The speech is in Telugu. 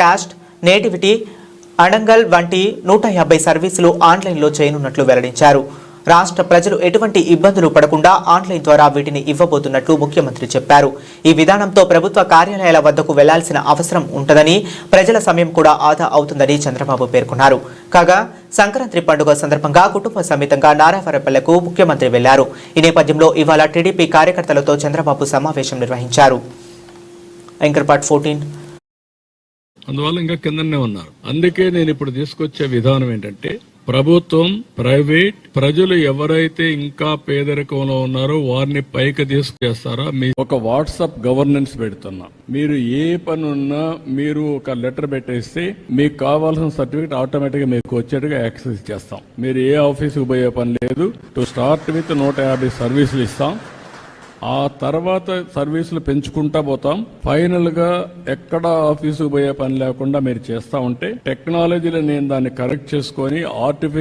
క్యాస్ట్ నేటివిటీ అడంగల్ వంటి నూట యాభై సర్వీసులు ఆన్లైన్లో చేయనున్నట్లు వెల్లడించారు. రాష్ట్ర ప్రజలు ఎటువంటి ఇబ్బందులు పడకుండా ఆన్లైన్ ద్వారా వీటిని ఇవ్వబోతున్నట్లు ముఖ్యమంత్రి చెప్పారు. ఈ విధానంతో ప్రభుత్వ కార్యాలయాల వద్దకు వెళ్ళాల్సిన అవసరం ఉంటుందని ప్రజల సమయం కూడా ఆదా అవుతుందని చంద్రబాబు పేర్కొన్నారు. కాగా సంక్రాంతి పండుగ సందర్భంగా కుటుంబ సమేతంగా నారావరపల్లెకు ముఖ్యమంత్రి వెళ్ళారు. ఈ నేపథ్యంలో ఇవాళ టీడీపీ కార్యకర్తలతో చంద్రబాబు సమావేశం నిర్వహించారు. యాంకర్ పార్ట్ ఫోర్టీన్ అందువల్ల ఇంకా కిందనే ఉన్నారు. అందుకే నేను ఇప్పుడు తీసుకొచ్చే విధానం ఏంటంటే ప్రభుత్వం ప్రైవేట్ ప్రజలు ఎవరైతే ఇంకా పేదరికంలో ఉన్నారో వారిని పైకి తీసుకొస్తారా మీ ఒక వాట్సాప్ గవర్నెన్స్ పెడుతున్నా. మీరు ఏ పని ఉన్నా మీరు ఒక లెటర్ పెట్టేస్తే మీకు కావాల్సిన సర్టిఫికేట్ ఆటోమేటిక్గా మీకు వచ్చేట్టుగా యాక్సెస్ చేస్తాం. మీరు ఏ ఆఫీస్కి పోయే పని లేదు. టు స్టార్ట్ విత్ నూట యాభై సర్వీసులు ఇస్తాం. ఆ తర్వాత సర్వీసులు పెంచుకుంటా పోతాం. ఫైనల్గా ఎక్కడ ఆఫీసుకు పోయే పని లేకుండా మీరు చేస్తా ఉంటే టెక్నాలజీలో నేను దాన్ని కరెక్ట్ చేసుకొని ఆర్టిఫిషియల్